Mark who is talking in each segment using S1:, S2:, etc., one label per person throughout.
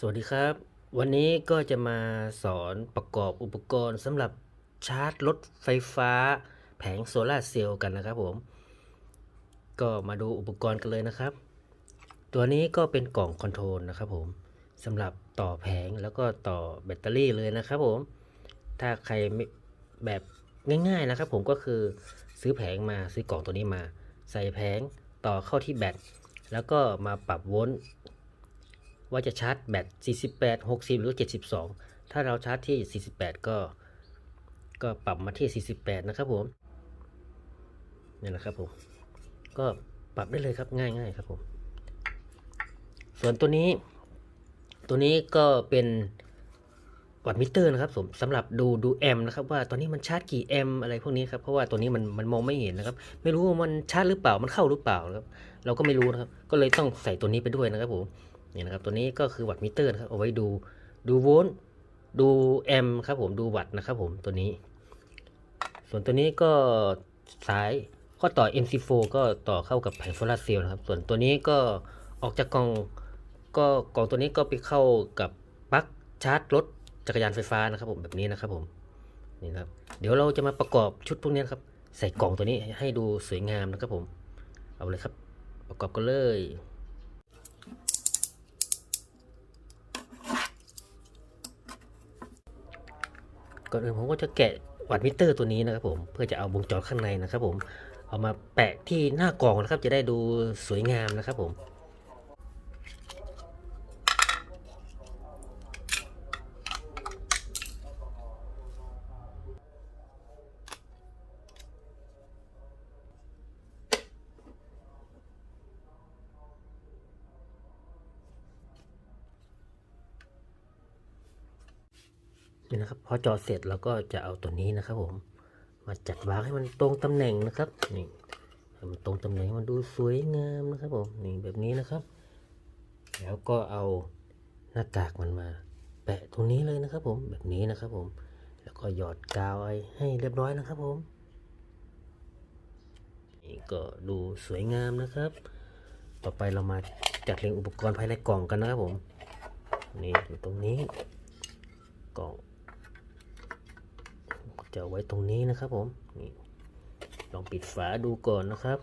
S1: สวัสดีครับ วันนี้ก็จะมาสอนประกอบอุปกรณ์สำหรับชาร์จรถไฟฟ้าแผงโซลาเซลล์กันนะครับผม ก็มาดูอุปกรณ์กันเลยนะครับ ตัวนี้ก็เป็นกล่องคอนโทรลนะครับผมสำหรับต่อแผงแล้วก็ต่อแบตเตอรี่เลยนะครับผม ถ้าใครแบบง่ายๆนะครับผมก็คือซื้อแผงมาซื้อกล่องตัวนี้มา ใส่แผงต่อเข้าที่แบตแล้วก็มาปรับโวลต์ ว่าจะชาร์จแบต 48 60 หรือ 72 ถ้าเราชาร์จที่ 48 ก็ ก็ปรับมาที่ 48 นะครับผมนี่แหละครับผม ก็ปรับได้เลยครับง่ายๆครับผม ส่วนตัวนี้ ตัวนี้ก็เป็นวัตต์มิเตอร์นะครับผมสำหรับดูดูแอมนะครับว่าตอนนี้มันชาร์จกี่แอมอะไรพวกนี้ครับเพราะว่าตัวนี้มันมันมองไม่เห็นนะครับ ไม่รู้ว่ามันชาร์จหรือเปล่ามันเข้าหรือเปล่านะครับ เราก็ไม่รู้นะครับ ก็เลยต้องใส่ตัวนี้ไปด้วยนะครับผม นี่นะครับตัวนี้ก็คือวัตต์มิเตอร์นะครับเอาไว้ดูดูโวลต์ดูแอมป์ครับผมดูวัตต์นะครับผมตัวนี้ ส่วนตัวนี้ก็สายข้อต่อ MC4 ก็ต่อเข้ากับแผงโซลาร์เซลล์นะครับ ส่วนตัวนี้ก็ออกจากกล่องก็กล่องตัวนี้ก็ไปเข้ากับปลั๊กชาร์จรถจักรยานไฟฟ้านะครับผมแบบนี้นะครับผมนี่ครับเดี๋ยวเราจะมาประกอบชุดพวกนี้นครับ ใส่กล่องตัวนี้ให้ดูสวยงามนะครับผม เอาเลยครับ ประกอบกันเลย ก่อนอื่นผมก็จะแกะวัดมิเตอร์ตัวนี้นะครับผมเพื่อจะเอาวงจรข้างในนะครับผมเอามาแปะที่หน้ากล่องนะครับจะได้ดูสวยงามนะครับผม นี่นะครับพอจอเสร็จเราก็จะเอาตัวนี้นะครับ ผมมาจัดวางให้มันตรงตำแหน่งนะครับนี่ให้มันตรงตำแหน่งให้มันดูสวยงามนะครับผมนี่แบบนี้นะครับ แล้วก็เอาหน้ากากมันมา แปะตรงนี้เลยนะครับ ผมแบบนี้นะครับ ผม แล้วก็หยอดกาวไว้ให้เรียบร้อยนะครับ ผมนี่ก็ดูสวยงามนะครับ ต่อไปเรามาจัดเรียงอุปกรณ์ภายในกล่องกันนะครับผมนี่อยู่ตรงนี้กล่อง จะไว้ตรงนี้นะครับผมนี่ลองปิดฝาดูก่อนนะครับ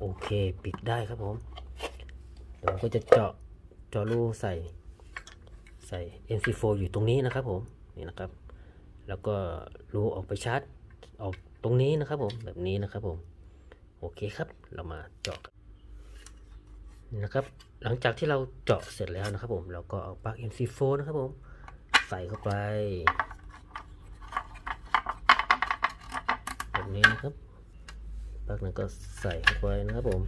S1: โอเคปิดได้ครับผมเดี๋ยวก็จะเจาะเจาะรูใส่ใส่ NC4 อยู่ตรงนี้นะครับผมนี่นะครับ แล้วก็รูออกไปชาร์จออกตรงนี้นะครับผมแบบนี้นะครับผมโอเคครับเรามาเจาะนะครับ หลังจากที่เราเจาะเสร็จแล้วนะครับผมเราก็เอาปลั๊ก NC4 นะครับผมใส่เข้าไป แบบนี้นะครับปลั๊กนั้นก็ใส่เข้าไปนะครับผม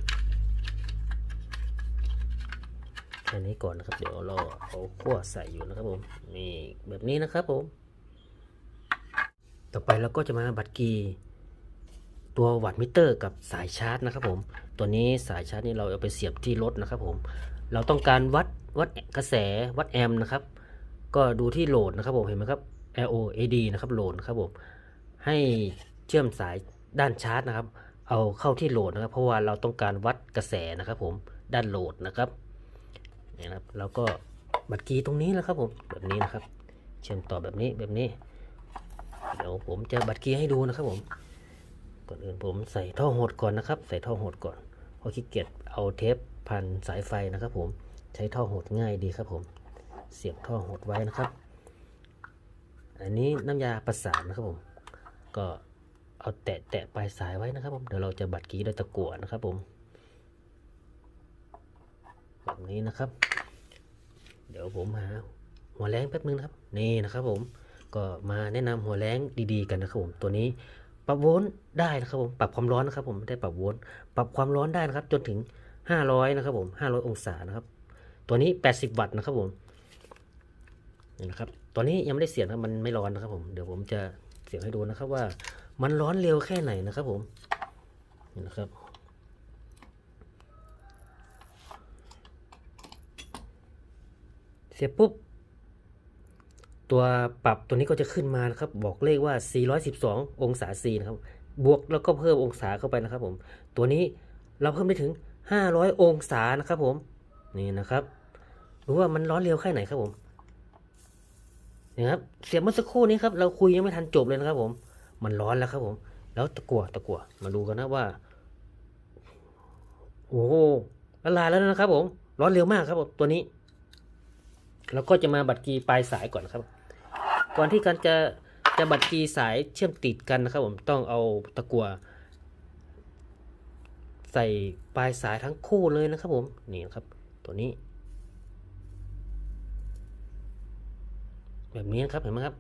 S1: แค่นี้ก่อนนะครับ เดี๋ยวเราเอาขั้วใส่อยู่นะครับผมนี่แบบนี้นะครับผม ต่อไปเราก็จะมาบัตรกีตัววัตต์มิเตอร์กับสายชาร์จนะครับผม ตัวนี้สายชาร์จนี่เราเอาไปเสียบที่รถนะครับผม เราต้องการวัดวัดกระแสวัดแอมป์นะครับ ก็ดูที่โหลดนะครับผมเห็นไหมครับ LOAD นะครับโหลดครับผมให้ เชื่อมสายด้านชาร์จนะครับ เอาเข้าที่โหลดนะครับ เพราะว่าเราต้องการวัดกระแสนะครับผมด้านโหลดนะครับนี่นะครับแล้วก็บัตรกีตรงนี้นะครับผมแบบนี้นะครับ เชื่อมต่อแบบนี้แบบนี้ เดี๋ยวผมจะบัตรกีให้ดูนะครับผมก่อนอื่นผมใส่ท่อหดก่อนนะครับ ใส่ท่อหดก่อนเพราะขี้เกียจเอาเทปพันสายไฟนะครับ ผมใช้ท่อหดง่ายดีครับผม เสียบท่อหดไว้นะครับ อันนี้น้ำยาประสานนะครับผม ก็ เอาแตะแตะปลายสายไว้นะครับผมเดี๋ยวเราจะบัดกี้ด้วยตะกั่วนะครับผมแบบนี้นะครับ เดี๋ยวผมหาหัวแรงแป๊บนึงนะครับ นี่นะครับผมก็มาแนะนำหัวแรงดีๆกันนะครับผมตัวนี้ปรับโวลต์ได้นะครับผมปรับความร้อนนะครับผมได้ปรับโวลต์ปรับความร้อนได้นะครับ จนถึง 500 นะครับผม 500 องศานะครับ ตัวนี้ 80 วัตต์นะครับผมนี่นะครับตัวนี้ยังไม่ได้เสียบนะครับมันไม่ร้อนนะครับผมเดี๋ยวผมจะเสียบให้ดูนะครับว่า มันร้อนเร็วแค่ไหนนะครับผมนี่นะครับเสียบปุ๊บ ตัวปรับตัวนี้ก็จะขึ้นมานะครับ บอกเลขว่า 412 องศา C นะครับ บวกแล้วก็เพิ่มองศาเข้าไปนะครับผม ตัวนี้เราเพิ่มได้ถึง 500 องศานะครับผม นี่นะครับดูว่ามันร้อนเร็วแค่ไหนครับผมนะครับ เสียบเมื่อสักครู่นี้ครับ เราคุยยังไม่ทันจบเลยนะครับผม มันร้อนแล้วครับผม แล้วตะกั่วตะกั่วมาดูกันนะว่า โอ้โหละลายแล้วนะครับ ผม ร้อนเร็วมากครับผมตัวนี้ แล้วก็จะมาบัดกีปลายสายก่อนครับ ก่อนที่การจะจะบัดกีสายเชื่อมติดกันนะครับ ผมต้องเอาตะกั่วใส่ปลายสายทั้งคู่เลยนะครับ ผมนี่นะครับ ตัวนี้ แบบนี้ครับเห็นไหมครับ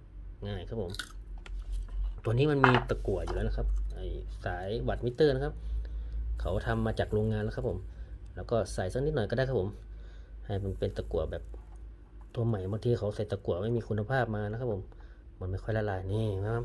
S1: ง่ายครับผม ตัวนี้มันมีตะกั่วอยู่แล้วนะครับไอสายวัดมิเตอร์นะครับ เขาทำมาจากโรงงานแล้วครับผม แล้วก็ใส่สักนิดหน่อยก็ได้ครับผม ให้มันเป็นตะกั่วแบบตัวใหม่บางทีเขาใส่ตะกั่วไม่มีคุณภาพมานะครับผม มันไม่ค่อยละลายนี่นะครับ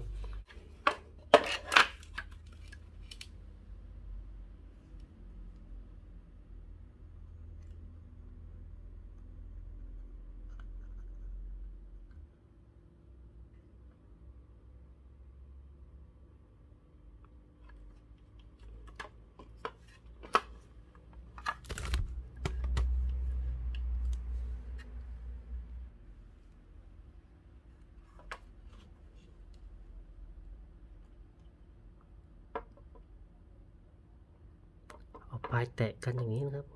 S1: เอาปลายแตะกันอย่างนี้นะครับ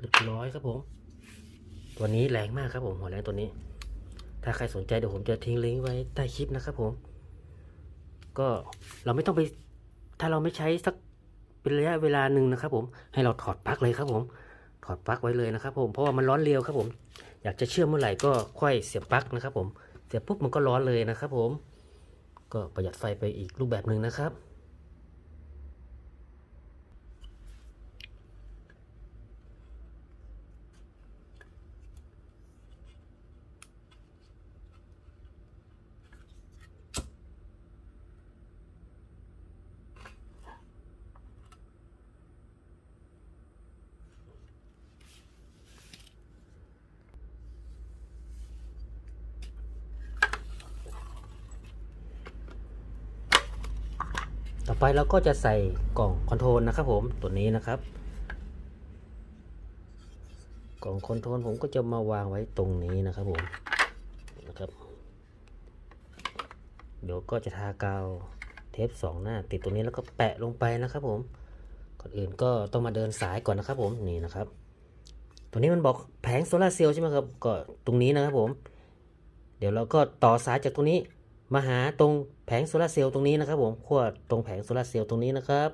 S1: เรียบร้อยครับผม ตัวนี้แรงมากครับผมหัวแรงตัวนี้ ถ้าใครสนใจเดี๋ยวผมจะทิ้งลิงก์ไว้ใต้คลิปนะครับผม ก็เราไม่ต้องไป ถ้าเราไม่ใช้สักเป็นระยะเวลาหนึ่งนะครับผม ให้เราถอดปลั๊กเลยครับผมถอดปลั๊กไว้เลยนะครับผมเพราะว่ามันร้อนเร็วครับผม อยากจะเชื่อมเมื่อไหร่ก็ค่อยเสียบปลั๊กนะครับผมเสียบปุ๊บมันก็ร้อนเลยนะครับผมก็ประหยัดไฟไปอีกรูปแบบหนึ่งนะครับ ต่อไปเราก็จะใส่กล่องคอนโทรลนะครับผมตัวนี้นะครับ กล่องคอนโทรลผมก็จะมาวางไว้ตรงนี้นะครับผมนะครับ เดี๋ยวก็จะทากาวเทปสองหน้า ติดตรงนี้แล้วก็แปะลงไปนะครับผมก่อนอื่นก็ต้องมาเดินสายก่อนนะครับผมนี่นะครับ ตัวนี้มันบอกแผงโซลาเซลล์ใช่ไหมครับก็ตรงนี้นะครับผม เดี๋ยวเราก็ต่อสายจากตรงนี้ มาหาตรงแผงโซลาร์เซลล์ตรงนี้นะครับผมขั้วตรงแผงโซลาร์เซลล์ตรงนี้นะครับ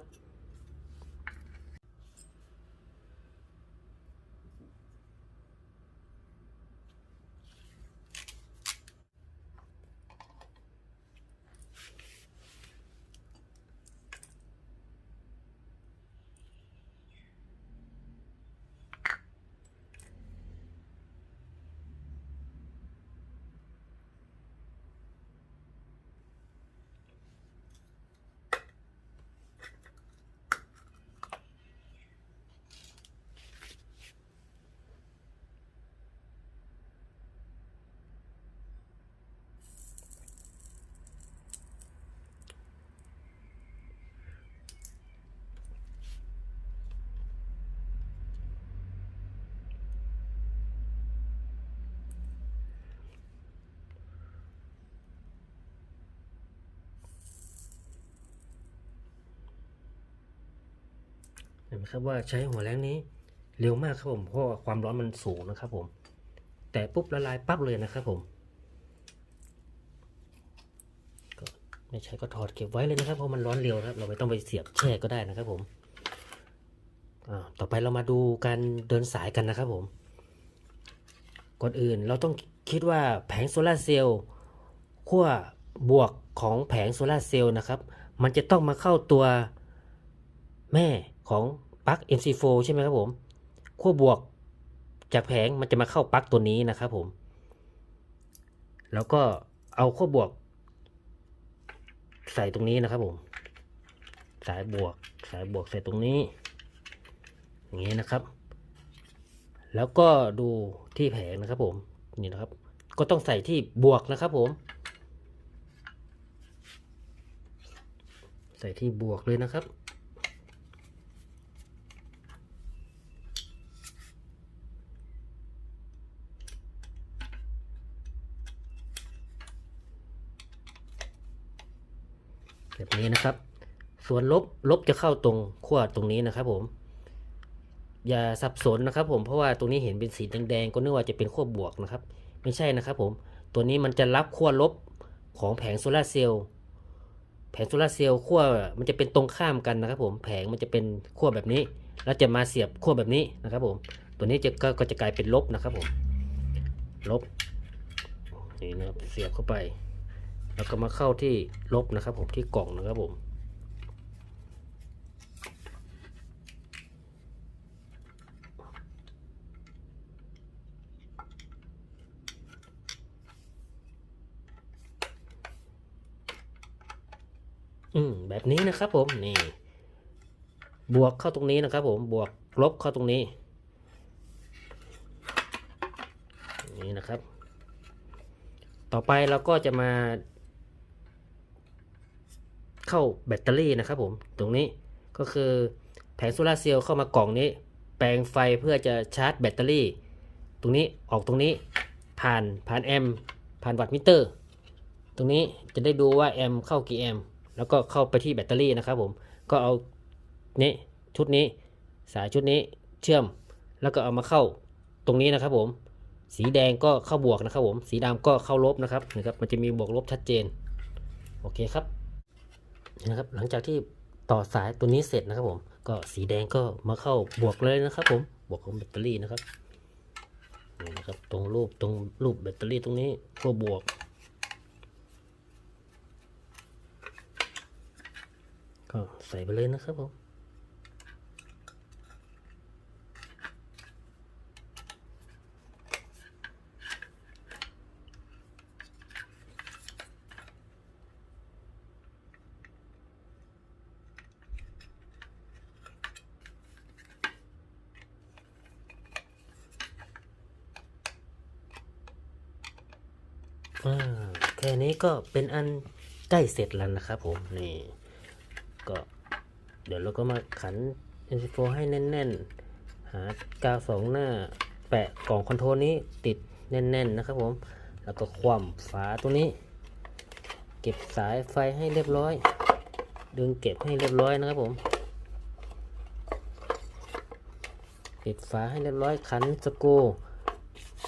S1: ห็นไหมครับว่าใช้หัวแรงนี้เร็วมากครับผมเพราะความร้อนมันสูงนะครับผม แต่ปุ๊บละลายปั๊บเลยนะครับผมก็ไม่ใช่ก็ถอดเก็บไว้เลยนะครับเพราะมันร้อนเร็วนะครับ เราไม่ต้องไปเสียบแช่ก็ได้นะครับผมต่อไปเรามาดูการเดินสายกันนะครับผมก่อนอื่นเราต้องคิดว่าแผงโซลาเซลล์ขั้วบวกของแผงโซลาเซลล์นะครับ มันจะต้องมาเข้าตัวแม่ ของปลั๊ก MC4 ใช่ไหมครับผมขั้วบวกจากแผงมันจะมาเข้าปลั๊กตัวนี้นะครับผม แล้วก็เอาขั้วบวก ใส่ตรงนี้นะครับผม สายบวกสายบวกใส่ตรงนี้ อย่างนี้นะครับ แล้วก็ดูที่แผงนะครับผมนี่นะครับ ก็ต้องใส่ที่บวกนะครับผม ใส่ที่บวกเลยนะครับ นี้นะครับ ส่วนลบลบจะเข้าตรงขั้วตรงนี้นะครับผม อย่าสับสนนะครับ ผมเพราะว่าตรงนี้เห็นเป็นสีแดงๆก็นึกว่าจะเป็นขั้วบวกนะครับ ไม่ใช่นะครับผมตัวนี้มันจะรับขั้วลบของแผงโซลาเซลล์แผงโซลาเซลล์ขั้วมันจะเป็นตรงข้ามกันนะครับ ผมแผงมันจะเป็นขั้วแบบนี้ แล้วจะมาเสียบขั้วแบบนี้นะครับ ผม ตัวนี้จะกก็จะกลายเป็นลบนะครับผมลบนี่นะครับเสียบเข้าไป แล้วก็มาเข้าที่ลบนะครับผมที่กล่องนะครับผมอืมแบบนี้นะครับผมนี่ บวกเข้าตรงนี้นะครับผมบวกลบเข้าตรงนี้ นี่นะครับ ต่อไปเราก็จะมา เข้าแบตเตอรี่นะครับผมตรงนี้ก็คือแผงโซลาเซลล์เข้ามากล่องนี้ แปลงไฟเพื่อจะชาร์จแบตเตอรี่ ตรงนี้ออกตรงนี้ผ่านผ่านแอมผ่านวัตต์มิเตอร์ ตรงนี้จะได้ดูว่าแอมเข้ากี่แอมแล้วก็เข้าไปที่แบตเตอรี่นะครับผมก็เอานี้ชุดนี้สายชุดนี้เชื่อมแล้วก็เอามาเข้าตรงนี้นะครับผม สีแดงก็เข้าบวกนะครับผม สีดำก็เข้าลบนะครับนะครับ มันจะมีบวกลบชัดเจน โอเคครับ นะครับ หลังจากที่ต่อสายตัวนี้เสร็จนะครับผม ก็สีแดงก็มาเข้าบวกเลยนะครับ ผม บวกของแบตเตอรี่นะครับนี่นะครับ ตรงรูปตรงรูปแบตเตอรี่ตรงนี้ก็บวก ก็ใส่ไปเลยนะครับผม อ่าแค่นี้ก็เป็นอันใกล้เสร็จแล้วนะครับผมนี่ก็เดี๋ยวเราก็มาขัน N4 ให้แน่นๆ หากาวสองหน้าแปะกล่องคอนโทรลนี้ติดแน่นๆนะครับผม แล้วก็คว่ำฝาตัวนี้ เก็บสายไฟให้เรียบร้อย ดึงเก็บให้เรียบร้อยนะครับผมปิดฝาให้เรียบร้อยขันสกู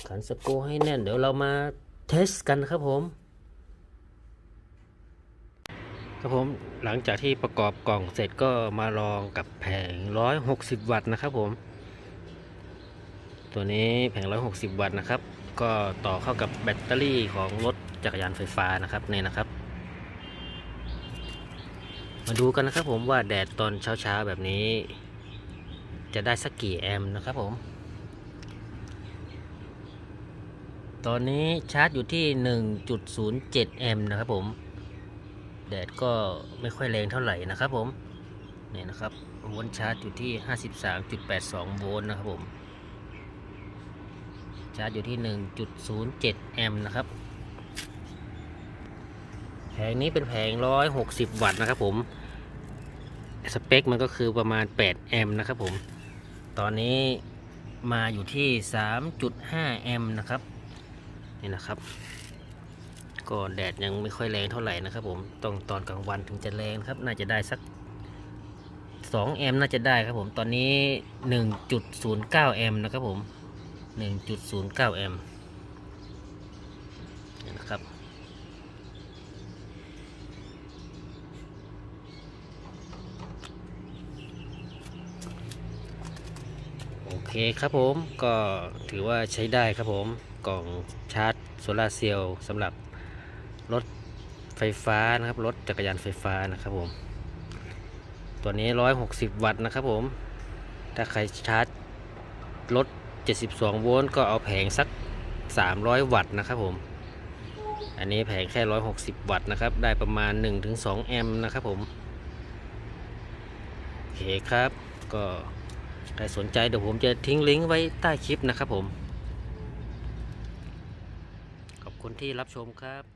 S1: ขันสกูให้แน่น เดี๋ยวเรามาเทสกันครับผม ครับผมหลังจากที่ประกอบกล่องเสร็จก็มาลองกับแผง 160 วัตต์นะครับผม ตัวนี้แผง 160 วัตต์นะครับ ก็ต่อเข้ากับแบตเตอรี่ของรถจักรยานไฟฟ้านะครับนี่นะครับ มาดูกันนะครับผมว่าแดดตอนเช้าๆแบบนี้ จะได้สักกี่แอมป์นะครับผมตอนนี้ชาร์จอยู่ที่ 1.07 แอมป์นะครับผม แดดก็ไม่ค่อยแรงเท่าไหร่นะครับผมนี่นะครับโวลต์ชาร์จอยู่ที่ 53.82 โวลต์นะครับผม ชาร์จอยู่ที่ 1.07 แอมป์นะครับ แผงนี้เป็นแผง 160 วัตต์นะครับผม สเปคมันก็คือประมาณ 8 แอมป์นะครับผม ตอนนี้มาอยู่ที่ 3.5 แอมป์นะครับ นี่นะครับ ก็แดดยังไม่ค่อยแรงเท่าไหร่นะครับผมต้องตอนกลางวันถึงจะแรงครับ น่าจะได้สัก2แอมป์น่าจะได้ครับผมตอนนี้ 1.09แอมป์นะครับผม 1.09แอมป์นะครับโอเคครับผมก็ถือว่าใช้ได้ครับผมกล่องชาร์จโซลาร์เซลล์สำหรับ ไฟฟ้านะครับ รถจักรยานไฟฟ้านะครับผม ตัวนี้ 160 วัตต์นะครับผม ถ้าใครชาร์จรถ 72 โวลต์ก็เอาแผงสัก 300 วัตต์นะครับผม อันนี้แผงแค่ 160 วัตต์นะครับ ได้ประมาณ 1-2 แอมป์นะครับผมโอเคครับ ก็ใครสนใจเดี๋ยวผมจะทิ้งลิงก์ไว้ใต้คลิปนะครับผม ขอบคุณที่รับชมครับ